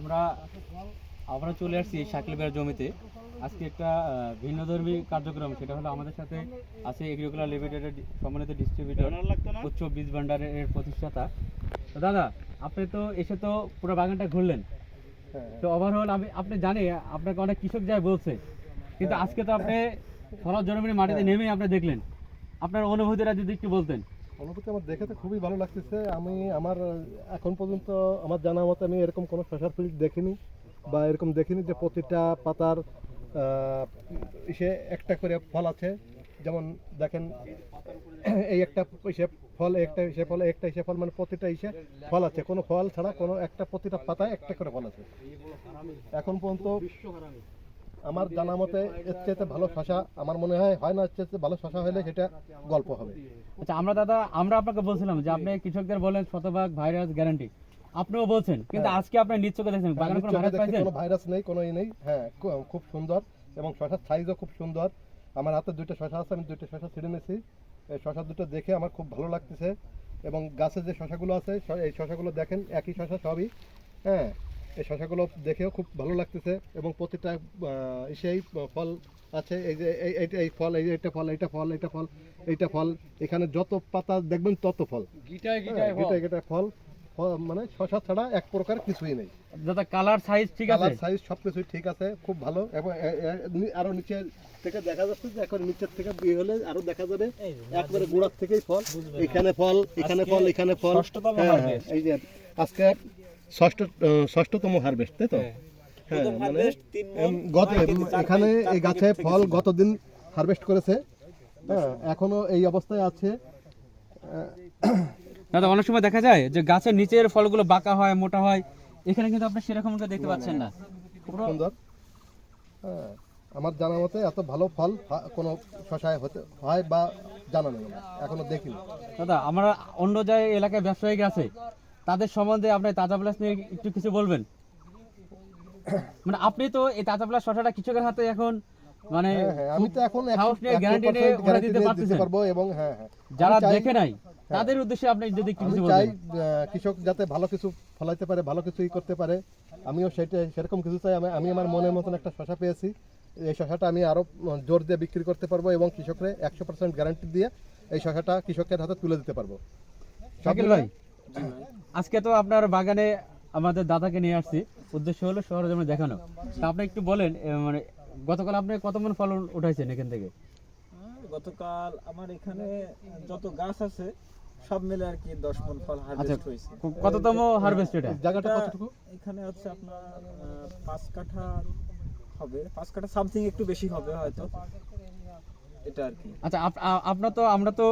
আমরা আমরা চলে আসছি শাকিল ভাইয়ের জমিতে। আজকে একটা ভিন্নধর্মী কার্যক্রম সেটা হলো আমাদের সাথে আছে এগ্রিকুলার লিমিটেডের সম্মানিত ডিস্ট্রিবিউটর উচ্চ বীজ ভান্ডারের প্রতিষ্ঠাতা। তো দাদা আপনি তো এসে তো পুরো বাগানটা ঘুরলেন। তো ওভারঅল আমি আপনি জানি আপনাকে অনেক কৃষক যায় বলছে। কিন্তু আজকে তো আপনি সরল জনমিনী মাটিতে নেমেই আপনি দেখলেন। আপনার অনুভূতিটা যদি একটু বলতেন। অনুভূতি আমার দেখে তো খুবই ভালো লাগতেছে। আমি আমার, এখন পর্যন্ত আমার জানা মতে আমি এরকম কোনো শশার ফিল্ড দেখিনি বা এরকম দেখিনি যে প্রতিটা পাতার ইসে একটা করে ফল আছে। যেমন দেখেন, এই একটা ইসে ফল একটা ইসে ফল একটা ইসে ফল মানে প্রতিটা ইসে ফল আছে। কোনো ফল ছাড়া কোনো একটা প্রতিটা পাতায় একটা করে ফল আছে। এখন পর্যন্ত আমার জানা মতে এর চাইতে ভালো শশা আমার মনে হয় হয় না এর ভালো শশা হলে সেটা গল্প হবে। আচ্ছা আমরা দাদা আমরা আপনাকে বলছিলাম যে আপনি কৃষকদের বলেন শতভাগ ভাইরাস গ্যারান্টি আপনিও বলছেন কিন্তু আজকে আপনি নিশ্চয়ই দেখছেন বাগানে কোনো ভাইরাস পাইছেন? কোনো ভাইরাস নেই কোনো ই নেই হ্যাঁ খুব সুন্দর এবং শশার সাইজও খুব সুন্দর। আমার হাতে দুইটা শশা আছে আমি দুইটা শশা ছিঁড়ে নিয়েছি। এই শশা দুটো দেখে আমার খুব ভালো লাগতেছে এবং গাছে যে শশাগুলো আছে এই শশাগুলো দেখেন একই শশা সবই হ্যাঁ। এই শশাগুলো দেখেও খুব ভালো লাগতেছে এবং প্রতিটা সেই ফল আছে। এই যে এই এই ফল এই এইটা ফল এইটা ফল এইটা ফল এইটা ফল। এখানে যত পাতা দেখবেন তত ফল। গিটায় হ্যাঁ, গিটায় গিটায় ফল। মানে শশা ছাড়া এক প্রকার কিছুই নেই। দাদা কালার সাইজ ঠিক আছে? কালার সাইজ সবকিছু ঠিক আছে খুব ভালো। এবং আরও নিচে থেকে দেখা যাচ্ছে যে এখন নিচের থেকে বিয়ে হলে আরও দেখা যাবে একবারে গোড়ার থেকেই ফল। এখানে ফল এখানে ফল এখানে ফল। হ্যাঁ, হ্যাঁ। এই যে আজকে ষষ্ঠ ষষ্ঠতম হারভেস্ট তাই তো? হ্যাঁ। মানে গত এখানে এই গাছে ফল গতদিন হারভেস্ট করেছে। হ্যাঁ এখনও এই অবস্থায় আছে। দাদা অনেক সময় দেখা যায় যে গাছের নিচের ফলগুলো বাঁকা হয় মোটা হয়। এখানে কিন্তু আপনি সেরকম দেখতে পাচ্ছেন না। খুব সুন্দর। হ্যাঁ আমার জানা মতে এত ভালো ফল কোনো শশায় হতে হয় বা জানা নেই। আমার। এখনও দেখিনি। দাদা আমরা অন্য জায়গায় এলাকায় ব্যবসায়ী আছে তাদের সম্বন্ধে আপনি তাজা প্লাস নিয়ে একটু কিছু বলবেন? মানে আপনি তো এই তাজা প্লাস শসাটা কৃষকের হাতে এখন মানে হ্যাঁ হ্যাঁ আমি তো এখন গ্যারান্টি নিয়ে ওরা দিতে পারব এবং হ্যাঁ হ্যাঁ। যারা দেখে নাই তাদের উদ্দেশ্যে আপনি যদি কিছু চাই কৃষক যাতে ভালো কিছু ফলাইতে পারে ভালো কিছু ই করতে পারে। আমিও সেটা সেরকম কিছু চাই। আমি আমি আমার মনের মতন একটা শশা পেয়েছি। এই শশাটা আমি আরও জোর দিয়ে বিক্রি করতে পারব এবং কৃষকরে একশো পার্সেন্ট গ্যারান্টি দিয়ে এই শশাটা কৃষকের হাতে তুলে দিতে পারব। শাকিল ভাই আজকে তো আপনার বাগানে আমাদের দাদাকে নিয়ে আসছি। উদ্দেশ্য হলো শহরে যেমন দেখানো। তা আপনি একটু বলেন মানে গতকাল আপনি কত মন ফল উঠাইছেন এখান থেকে? গতকাল আমার এখানে যত গাছ আছে সব মিলে আর কি দশ মন ফল আচ্ছা হারভেস্ট হয়েছে। ক- কততম হারভেস্ট এটা? জায়গাটা কতটুকু? এখানে হচ্ছে আপনার আহ, পাঁচ কাঠা হবে। পাঁচ কাঠা সামথিং একটু বেশি হবে হয়তো। এটা আর কি। আচ্ছা আপনার তো আমরা তো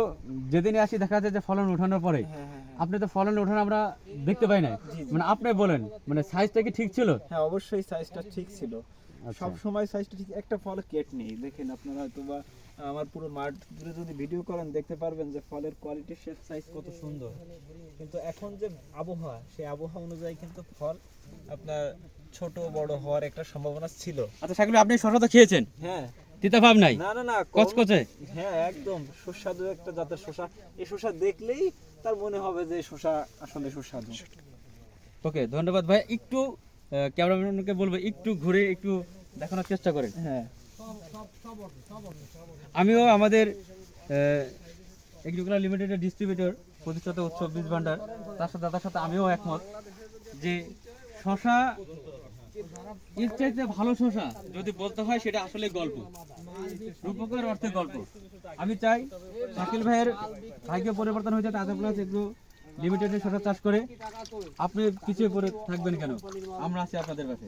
যেদিনে আসি দেখা যায় যে ফলন ওঠানোর পরে হ্যাঁ হ্যাঁ হ্যাঁ। আপনি তো ফলন ওঠানো আমরা দেখতে পাই না মানে আপনি বলেন মানে সাইজটা কি ঠিক ছিল? হ্যাঁ অবশ্যই সাইজটা ঠিক ছিল। আচ্ছা। সব সময় সাইজটা ঠিক একটা ফল কেট নেই। দেখেন আপনারা হয়তো বা আমার পুরো মাঠ জুড়ে যদি ভিডিও করেন দেখতে পারবেন যে ফলের কোয়ালিটি শেপ সাইজ কত সুন্দর। কিন্তু এখন যে আবহাওয়া সেই আবহাওয়া অনুযায়ী কিন্তু ফল আপনার ছোট বড় হওয়ার একটা সম্ভাবনা ছিল। আচ্ছা সেগুলো আপনি শশা তো খেয়েছেন? হ্যাঁ। তিতা ভাব নাই? না না না কচকচে? হ্যাঁ একদম। সুস্বাদু একটা জাতের শসা। এই শসা দেখলেই তার মনে হবে যে শসা আসলে সুস্বাদু। ওকে ধন্যবাদ ভাই। একটু ক্যামেরাম্যানকে বলব একটু ঘুরে একটু দেখানোর চেষ্টা করেন। হ্যাঁ। আমিও আমাদের এগ্রিকুলার লিমিটেডের ডিস্ট্রিবিউটর প্রতিষ্ঠাতা উৎসব বীজ ভান্ডার তার সাথে দাদার সাথে আমিও একমত যে শশা এর চাইতে ভালো শশা যদি বলতে হয়, সেটা আসলে গল্প। রূপকের অর্থে গল্প। আমি চাই শাকিল ভাইয়ের ভাগ্য পরিবর্তন হয়েছে একটু লিমিটেডের শশা চাষ করে। আপনি পিছিয়ে পড়ে থাকবেন কেন? আমরা আছি আপনাদের কাছে।